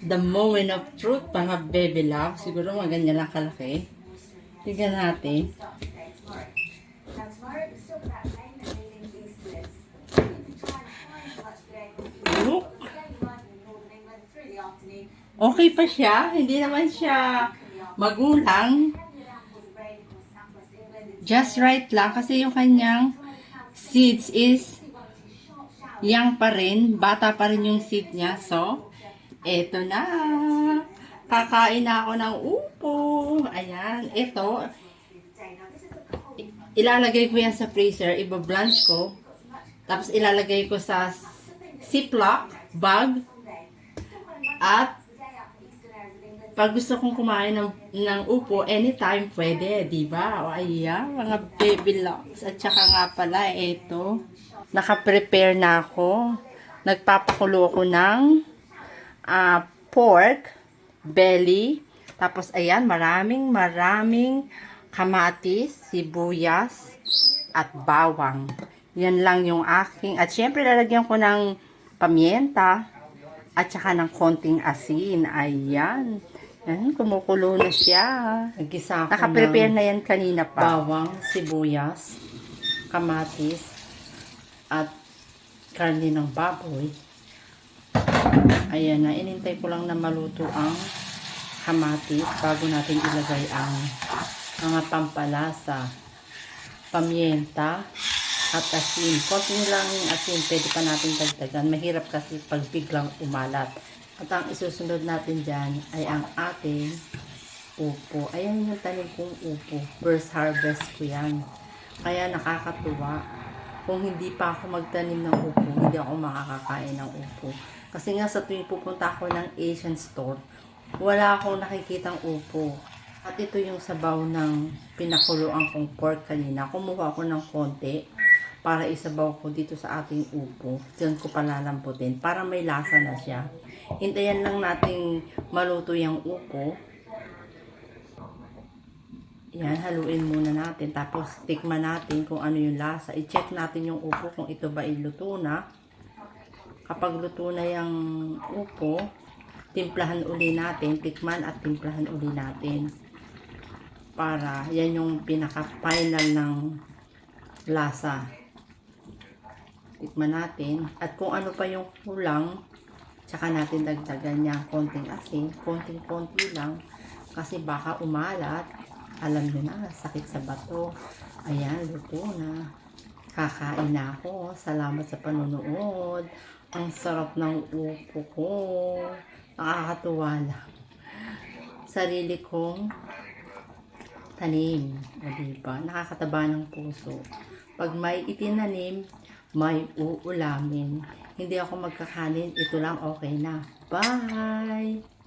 The moment of truth, mga baby love. Siguro mga ganyan lang kalaki. Tignan natin. Look. Okay pa siya. Hindi naman siya magulang. Just right lang. Kasi yung kanyang seeds is young pa rin. Bata pa rin yung seed niya. So, eto na. Kakain na ako ng upo. Ayan. Ito. Ilalagay ko yan sa freezer. Iba-blanch ko. Tapos ilalagay ko sa Ziploc bag. At pag gusto kong kumain ng, ng upo, anytime pwede, di ba? O ayan, mga baby locks. At saka nga pala, eto, naka-prepare na ako. Nagpapakulo ako ng ah, pork, belly, tapos ayan, maraming maraming kamatis, sibuyas, at bawang. Yan lang yung aking. At syempre, lalagyan ko ng pamienta at saka ng konting asin. Ayan. Yan, kumukulo na siya. Nagisa ako Naka-prepare na yan kanina pa. bawang, sibuyas, Kamatis at karne ng baboy. Ayan na, inintay ko lang na maluto ang kamatis bago natin ilagay ang mga pampalasa, pamienta, at asin. Konting lang yung asin, pwede pa natin dagdagan. Mahirap kasi pag biglang umalat. At ang isusunod natin dyan ay ang ating upo. Ayan yung tanim kong upo. First harvest ko yan. Kaya nakakatuwa. Kung hindi pa ako magtanim ng upo, hindi ako makakakain ng upo. Kasi nga sa tuwing pupunta ako ng Asian store, wala akong nakikitang upo. At ito yung sabaw ng pinakuluan kong pork kanina. Kumuha ako ng konti para isabaw ko dito sa ating upo. Diyan ko palalamputin para may lasa na siya. Hintayan lang nating maluto yung upo. Yan, haluin muna natin. Tapos, tikman natin kung ano yung lasa. I-check natin yung upo kung ito ba iluto na. Kapag luto na yung upo, timplahan uli natin. Tikman at timplahan uli natin. Para, yan yung pinaka-final ng lasa. Tikman natin. At kung ano pa yung kulang, tsaka natin dagdagan niya konting asin. Konting-konti lang. Kasi baka umalat alam nyo na, sakit sa bato. Ayan, luto na. Kakain na ako. Salamat sa panonood. Ang sarap ng upo ko. Nakakatuwa lang. Sarili kong tanim. O diba? Nakakataba ng puso. Pag may itinanim, may uulamin. Hindi ako magkakanin. Ito lang okay na. Bye!